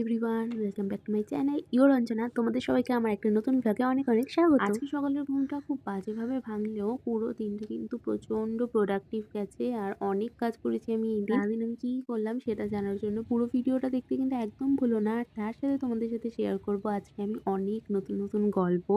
Everyone welcome back to my channel your Anjana তোমাদের সবাইকে আমার একটা নতুন ব্লগে অনেক অনেক স্বাগত। আজকে সকালের ঘুমটা খুব বাজেভাবে ভাঙলেও পুরো দিনটা কিন্তু প্রচণ্ড প্রোডাক্টিভ গেছে আর অনেক কাজ করেছি আমি এই দিন। আমি কী করলাম সেটা জানার জন্য পুরো ভিডিওটা দেখতে কিন্তু একদম ভুলো না। আর তার সাথে তোমাদের সাথে শেয়ার করব আজকে আমি অনেক নতুন নতুন গল্প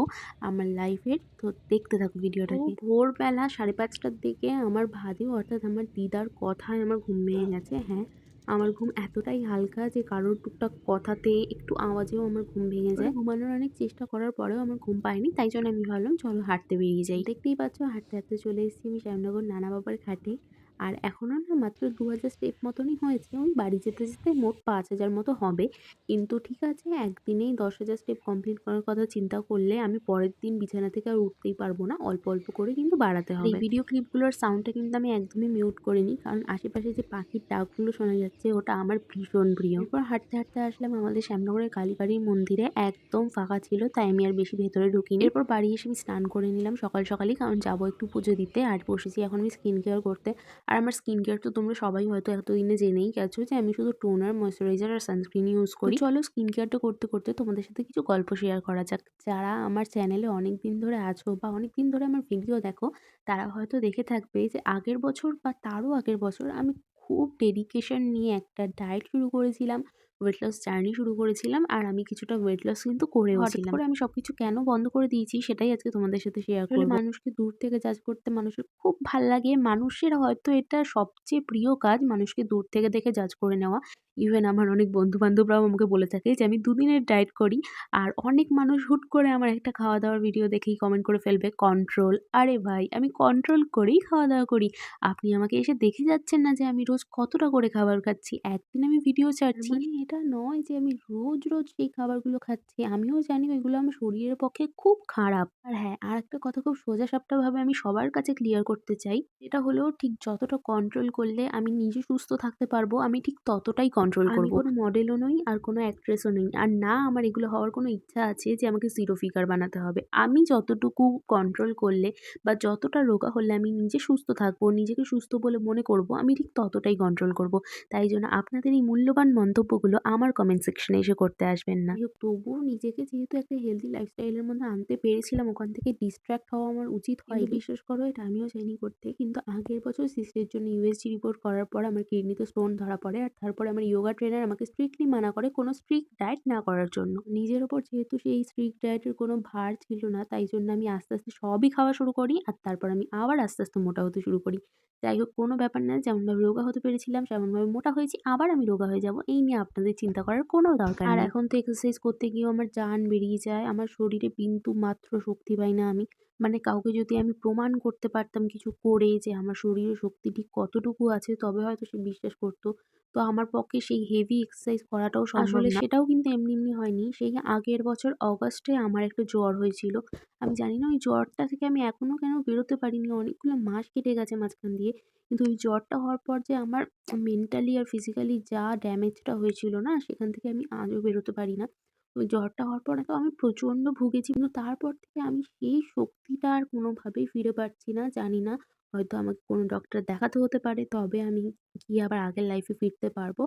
আমার লাইফের তো দেখতে থাকো ভিডিওটাকে। ভোরবেলা সাড়ে পাঁচটার দিকে আমার ভাদিও অর্থাৎ আমার দিদার কথায় আমার ঘুম ভেঙে গেছে হ্যাঁ। আমার ঘুম এতটাই হালকা যে কারোর টুকটাক কথাতে একটু আওয়াজেও আমার ঘুম ভেঙে যায়। ঘুমানোর অনেক চেষ্টা করার পরেও আমার ঘুম পায়নি, তাই জন্য আমি ভাবলাম, চলো হাঁটতে বেরিয়ে যাই। দেখতেই পাচ্ছ, হাঁটতে হাঁটতে চলে এসেছি আমি শ্যামনগর নানা বাবার ঘাটে। আর এখনও না মাত্র দু হাজার স্টেপ মতনই হয়েছে। ওই বাড়ি যেতে যেতে মোট পাঁচ হাজার মতো হবে। কিন্তু ঠিক আছে একদিনেই দশ হাজার স্টেপ কমপ্লিট করার কথা চিন্তা করলে আমি পরের দিন বিছানা থেকে আর উঠতেই পারব না। অল্প অল্প করে কিন্তু বাড়াতে হবে। ভিডিও ক্লিপগুলোর সাউন্ডটা কিন্তু আমি একদমই মিউট করিনি। কারণ আশেপাশে যে পাখির ডাকগুলো শোনা যাচ্ছে ওটা আমার ভীষণ প্রিয়। এরপর হাঁটতে হাঁটতে আসলাম আমাদের শ্যামনগরের কালীবাড়ির মন্দিরে। একদম ফাঁকা ছিল তাই আমি আর বেশি ভেতরে ঢুকিনি। এরপর বাড়ি এসে আমি স্নান করে নিলাম সকাল সকালই। কারণ যাব একটু পুজো দিতে। আর বসেছি এখন আমি স্কিন কেয়ার করতে। আর আমার স্কিন কেয়ার তো তোমরা সবাই হয়তো এতদিনে জেনেই গেছো যে আমি শুধু টোনার ময়শ্চারাইজার আর সানস্ক্রিন ইউজ করি। চলো স্কিন কেয়ারটা করতে করতে তোমাদের সাথে কিছু গল্প শেয়ার করা যাক। যারা আমার চ্যানেলে অনেক দিন ধরে আছো বা অনেক দিন ধরে আমার ভিডিও দেখো, তারা হয়তো দেখে থাকবে যে আগের বছর বা তারও আগের বছর আমি খুব ডেডিকেশন নিয়ে একটা ডায়েট শুরু করেছিলাম। ওয়েট লস জার্নি শুরু করেছিলাম আর আমি কিছুটা ওয়েট লস কিন্তু করেওছিলাম করে আমি সবকিছু কেন বন্ধ করে দিয়েছি সেটাই আজকে তোমাদের সাথে শেয়ার করব। মানুষকে দূর থেকে জাজ করতে মানুষের খুব ভালো লাগে। মানুষের হয়তো এটা সবচেয়ে প্রিয় কাজ মানুষকে দূর থেকে দেখে জাজ করে নেওয়া। ইভেন আমার অনেক বন্ধু বান্ধবরাও আমাকে বলে থাকে যে আমি দুদিনের ডায়েট করি আর অনেক মানুষ হুট করে আমার একটা খাওয়া দাওয়ার ভিডিও দেখেই কমেন্ট করে ফেলবে কন্ট্রোল আরে ভাই আমি কন্ট্রোল করেই খাওয়া দাওয়া করি। আপনি আমাকে এসে দেখে যাচ্ছেন না যে আমি রোজ কতটা করে খাবার খাচ্ছি। একদিন আমি ভিডিও ছাড়ছি মানে এটা নয় যে আমি রোজ রোজ সেই খাবারগুলো খাচ্ছি আমিও জানি ওইগুলো আমার শরীরের পক্ষে খুব খারাপ। আর হ্যাঁ আর একটা কথা খুব সোজা সাপটাভাবে আমি সবার কাছে ক্লিয়ার করতে চাই এটা হলেও ঠিক যতটা কন্ট্রোল করলে আমি নিজে সুস্থ থাকতে পারব আমি ঠিক ততটাই কন্ট্রোল করব। কোনো মডেলও নই আর কোনো অ্যাক্ট্রেসও নই। আর না আমার এগুলো হওয়ার কোনো ইচ্ছা আছে যে আমাকে জিরো ফিগার বানাতে হবে। আমি যতটুকু কন্ট্রোল করলে বা যতটা রোগা হলে আমি নিজে সুস্থ থাকব নিজেকে সুস্থ বলে মনে করব আমি ঠিক ততটাই কন্ট্রোল করব। তাই জন্য আপনাদের এই মূল্যবান মন্তব্যগুলো আমার কমেন্ট সেকশনে এসে করতে আসবেন না। তবুও নিজেকে যেহেতু একটা হেলদি লাইফস্টাইলের মধ্যে আনতে পেরেছিলাম ওখান থেকে ডিস্ট্র্যাক্ট হওয়া আমার উচিত হয় বিশ্বাস করো এটা আমিও চাইনি করতে। কিন্তু আগের বছর সিস্টের জন্য ইউএসজি রিপোর্ট করার পর আমার কিডনিতে স্টোন ধরা পড়ে আর তারপরে আমার ইয়োগা ট্রেনার আমাকে স্ট্রিক্টলি মানা করে কোনো স্ট্রিক্ট ডায়েট না করার জন্য। নিজের ওপর যেহেতু সেই স্ট্রিক্ট ডায়েটের কোনো ভার ছিল না তাই জন্য আমি আস্তে আস্তে সবই খাওয়া শুরু করি আর তারপর আমি আবার আস্তে আস্তে মোটা হতে শুরু করি। যাই হোক কোনো ব্যাপার না যেমনভাবে রোগা হতে পেরেছিলাম সেমনভাবে মোটা হয়েছি আবার আমি রোগা হয়ে যাব এই নিয়ে আপনাদের চিন্তা করার কোনো দরকার আর এখন তো এক্সারসাইজ করতে গিয়েও আমার জান বেরিয়ে যায় আমার শরীরে বিন্দু মাত্র শক্তি পাই না আমি। মানে কাউকে যদি আমি প্রমাণ করতে পারতাম কিছু করে যে আমার শরীরে শক্তি ঠিক কতটুকু আছে তবে হয়তো সে বিশ্বাস করতো। তো আমার পক্ষে সেই হেভি এক্সারসাইজ করাটাও না। সেটাও কিন্তু এমনি এমনি হয়নি। সেই আগের বছর অগাস্টে আমার একটু জ্বর হয়েছিল। আমি জানি না ওই জ্বরটা থেকে আমি এখনও কেন বেরোতে পারিনি। অনেকগুলো মাস কেটে গেছে মাঝখান দিয়ে। কিন্তু ওই জ্বরটা হওয়ার পর যে আমার মেন্টালি আর ফিজিক্যালি যা ড্যামেজটা হয়েছিল না সেখান থেকে আমি আজও বেরোতে পারি না। ওই জ্বরটা হওয়ার পর তো আমি প্রচণ্ড ভুগেছি। কিন্তু তারপর থেকে আমি সেই শক্তিটা আর কোনোভাবেই ফিরে পাচ্ছি না জানি না। হয়তো আমাকে কোনো ডক্টর দেখাতে হতে পারে। তবে আমি গিয়ে আবার আগের লাইফে ফিরতে পারব।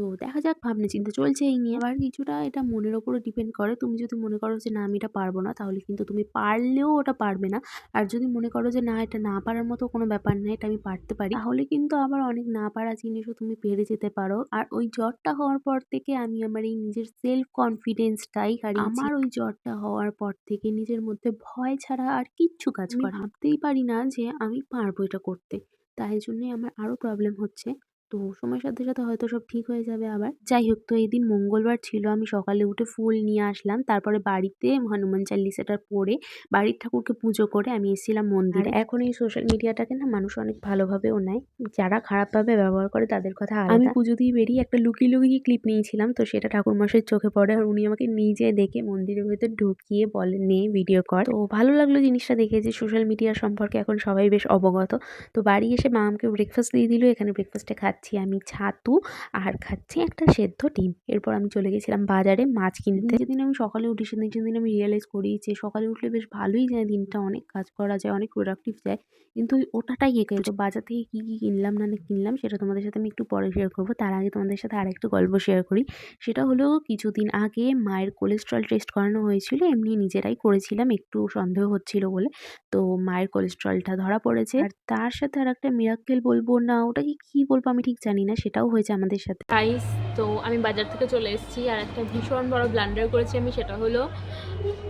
তো দেখা যাক ভাবনা চিন্তা চলছে এই নিয়ে। আবার কিছুটা এটা মনের ওপরও ডিপেন্ড করে। তুমি যদি মনে করো যে না আমি এটা পারব না তাহলে কিন্তু তুমি পারলেও ওটা পারবে না। আর যদি মনে করো যে না এটা না পারার মতো কোনো ব্যাপার না এটা আমি পারতে পারি তাহলে কিন্তু আবার অনেক না পারা জিনিসও তুমি পেরে যেতে পারো। আর ওই জ্বরটা হওয়ার পর থেকে আমি আমার এই নিজের সেলফ কনফিডেন্সটাই হারিয়ে আমার ওই জ্বরটা হওয়ার পর থেকে নিজের মধ্যে ভয় ছাড়া আর কিচ্ছু কাজ করে ভাবতেই পারি না যে আমি পারব এটা করতে। তাই জন্যই আমার আরও প্রবলেম হচ্ছে। তো সময়ের সাথে সাথে হয়তো সব ঠিক হয়ে যাবে আবার। যাই হোক তো এই দিন মঙ্গলবার ছিল আমি সকালে উঠে ফুল নিয়ে আসলাম। তারপরে বাড়িতে হনুমান চাল্লিশাটা পড়ে বাড়ির ঠাকুরকে পুজো করে আমি এসেছিলাম মন্দিরে। এখন এই সোশ্যাল মিডিয়াটাকে না মানুষ অনেক ভালোভাবেও নেয়। যারা খারাপভাবে ব্যবহার করে তাদের কথা আমি পুজো দিয়ে বেরিয়ে একটা লুকিয়ে লুকিয়ে ক্লিপ নিয়েছিলাম তো সেটা ঠাকুর ঠাকুরমশাইয়ের চোখে পড়ে আর উনি আমাকে নিজে দেখে মন্দিরের ভেতর ঢুকিয়ে বলে নে ভিডিও কর। তো ভালো লাগল জিনিসটা দেখে যে সোশ্যাল মিডিয়া সম্পর্কে এখন সবাই বেশ অবগত। তো বাড়ি এসে মা আমাকে ব্রেকফাস্ট দিয়ে দিল এখানে ব্রেকফাস্টে খাচ্ছি। খাচ্ছি আমি ছাতু আর খাচ্ছি একটা সেদ্ধ ডিম। এরপর আমি চলে গেছিলাম বাজারে মাছ কিনতে। যেদিন আমি সকালে উঠি, সেদিন সেদিন আমি রিয়েলাইজ করি যে সকালে উঠলে বেশ ভালোই যায় দিনটা, অনেক কাজ করা যায়, অনেক প্রোডাক্টিভ যায়। কিন্তু ওটাটাই এঁকে তো বাজার থেকে কী কী কিনলাম, না না কিনলাম, সেটা তোমাদের সাথে আমি একটু পরে শেয়ার করব। তার আগে তোমাদের সাথে আরেকটু গল্প শেয়ার করি। সেটা হলো কিছুদিন আগে মায়ের কোলেস্ট্রল টেস্ট করানো হয়েছিল, এমনি নিজেরাই করেছিলাম, একটু সন্দেহ হচ্ছিল বলে। তো মায়ের কোলেস্ট্রলটা ধরা পড়েছে। আর তার সাথে আর একটা মিরাক্কেল বলব না, ওটাকে কি বলব? আমি ঠিক জানি না, সেটাও হয়েছে আমাদের সাথে। গাইস তো আমি বাজার থেকে চলে এসেছি আর একটা ভীষণ বড় ব্লান্ডার করেছি আমি, সেটা হলো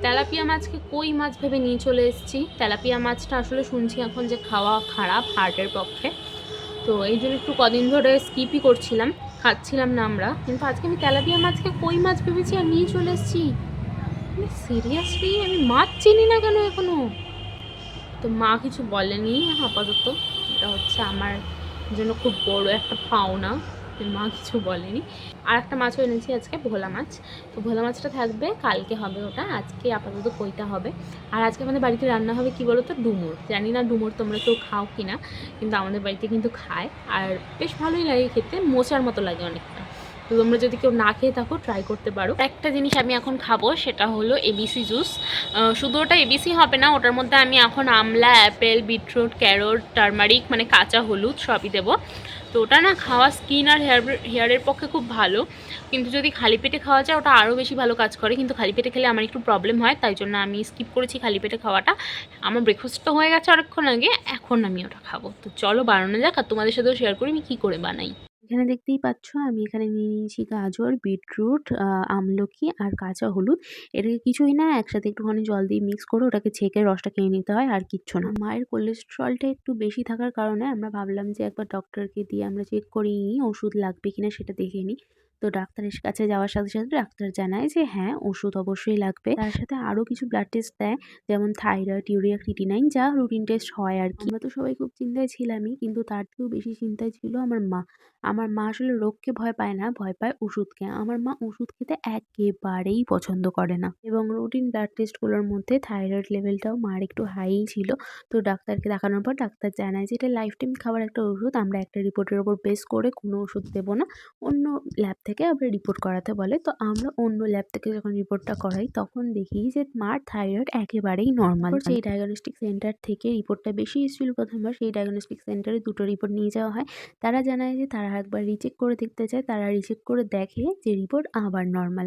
তেলাপিয়া মাছকে কই মাছ ভেবে নিয়ে চলে এসেছি? তেলাপিয়া মাছটা আসলে শুনছি এখন যে খাওয়া খারাপ হার্টের পক্ষে। তো এই জন্য একটু কদিন ধরে স্কিপই করছিলাম, খাচ্ছিলাম না আমরা। কিন্তু আজকে আমি তেলাপিয়া মাছকে কই মাছ ভেবেছি আর নিয়ে চলে এসেছি? সিরিয়াসলি আমি মাছ চিনি না কেন এখনও? তো মা কিছু বলেনি আপাতত, এটা হচ্ছে আমার জন্য খুব বড় একটা পাওনা মা কিছু বলেনি। আর একটা মাছও এনেছি আজকে, ভোলা মাছ। তো ভোলা মাছটা থাকবে, কালকে হবে ওটা, আজকে আপাতত কইটা হবে। আর আজকে আমাদের বাড়িতে রান্না হবে কি বলো তো ডুমুর। জানি না ডুমুর তোমরা কেউ খাও কি না কিন্তু আমাদের বাড়িতে কিন্তু খায়। আর বেশ ভালোই লাগে খেতে, মোচার মতো লাগে অনেকটা। তো তোমরা যদি কেউ না খেয়ে থাকো ট্রাই করতে পারো। একটা জিনিস আমি এখন খাব, সেটা হলো এবিসি জুস শুধু ওটা এবিসি হবে না, ওটার মধ্যে আমি এখন আমলা অ্যাপেল বিটরুট ক্যারোট টারমারিক মানে কাঁচা হলুদ সবই দেবো। তো ওটা না খাওয়া স্কিন আর হেয়ার হেয়ারের পক্ষে খুব ভালো। কিন্তু যদি খালি পেটে খাওয়া যায়, ওটা আরও বেশি ভালো কাজ করে। কিন্তু খালি পেটে খেলে আমার একটু প্রবলেম হয়, তাই জন্য আমি স্কিপ করেছি খালি পেটে খাওয়াটা। আমার ব্রেকফাস্ট তো হয়ে গেছে অনেকক্ষণ আগে, এখন আমি ওটা খাব। তো চলো বানানো যাক, আর তোমাদের সাথেও শেয়ার করি আমি কী করে বানাই। এখানে দেখতেই পাচ্ছ, আমি এখানে নিয়ে নিয়েছি গাজর, বিটরুট আমলকি আর কাঁচা হলুদ। এটাকে কিছুই না, একসাথে একটুখানি জল দিয়ে মিক্স করে ওটাকে ছেঁকে রসটা খেয়ে নিতে হয় আর কিচ্ছু না। মায়ের কোলেস্ট্রলটা একটু বেশি থাকার কারণে আমরা ভাবলাম যে একবার ডক্টরকে দিয়ে আমরা চেক করিয়ে নিই, ওষুধ লাগবে কিনা সেটা দেখে নিই। তো ডাক্তারের কাছে যাওয়ার সাথে সাথে ডাক্তার জানায় যে হ্যাঁ ওষুধ অবশ্যই লাগবে। তার সাথে আরও কিছু ব্লাড টেস্ট দেয়, যেমন থাইরয়েড ইউরিয়া ক্রিটিনাইন যা রুটিন টেস্ট হয় আর কি। আমরা তো সবাই খুব চিন্তায় ছিলামই, কিন্তু তার থেকেও বেশি চিন্তায় ছিল আমার মা। আমার মা আসলে রোগকে ভয় পায় না, ভয় পায় ওষুধকে আমার মা ওষুধ খেতে একেবারেই পছন্দ করে না। এবং রুটিন ব্লাড টেস্টগুলোর মধ্যে থাইরয়েড লেভেলটাও মার একটু হাই ছিল। তো ডাক্তারকে দেখানোর পর ডাক্তার জানায় যে, এটা লাইফ টাইম খাবার একটা ওষুধ, আমরা একটা রিপোর্টের ওপর বেস করে কোনো ওষুধ দেবো না। অন্য ল্যাব থেকে আবার রিপোর্ট করাতে বলে। তো আমরা অন্য ল্যাব থেকে যখন রিপোর্টটা করাই তখন দেখি যে মার থাইরয়েড একেবারেই নর্মাল সেই ডায়াগনস্টিক সেন্টার থেকে রিপোর্টটা বেশি এসেছিল প্রথমবার সেই ডায়াগনস্টিক সেন্টারে দুটো রিপোর্ট নিয়ে যাওয়া হয়। তারা জানায় যে তারা একবার রিচেক করে দেখতে চায় তারা রিচেক করে দেখে যে রিপোর্ট আবার নর্মাল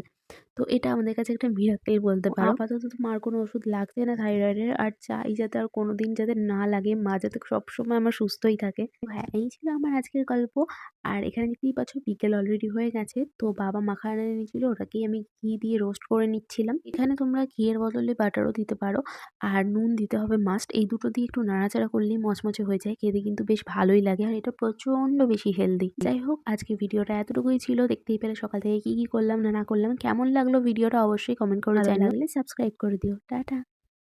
তো এটা আমাদের কাছে একটা মিরাকেল বলতে পারো। আপাতত তো মার কোনো ওষুধ লাগছে না থাইরয়েডের আর চাই যাতে আর কোনো দিন যাতে না লাগে। মা যাতে সবসময় আমার সুস্থই থাকে। তো হ্যাঁ এই ছিল আমার আজকের গল্প। আর এখানে দেখতেই পাচ্ছ বিকেল অলরেডি হয়ে গেছে। তো বাবা মাখানা এনেছিল। ওটাকেই আমি ঘি দিয়ে রোস্ট করে নিচ্ছিলাম। এখানে তোমরা ঘিয়ের বদলে বাটারও দিতে পারো। আর নুন দিতে হবে মাস্ট এই দুটো দিয়ে একটু নাড়াচাড়া করলেই মচমচে হয়ে যায়। খেতে কিন্তু বেশ ভালোই লাগে। আর এটা প্রচণ্ড বেশি হেলদি যাই হোক আজকে ভিডিওটা এতটুকুই ছিল। দেখতেই পেলে সকাল থেকে কি কি করলাম না না করলাম কেমন লাগল ভিডিওটা অবশ্যই কমেন্ট করে জানালে সাবস্ক্রাইব করে দিও। টাটা।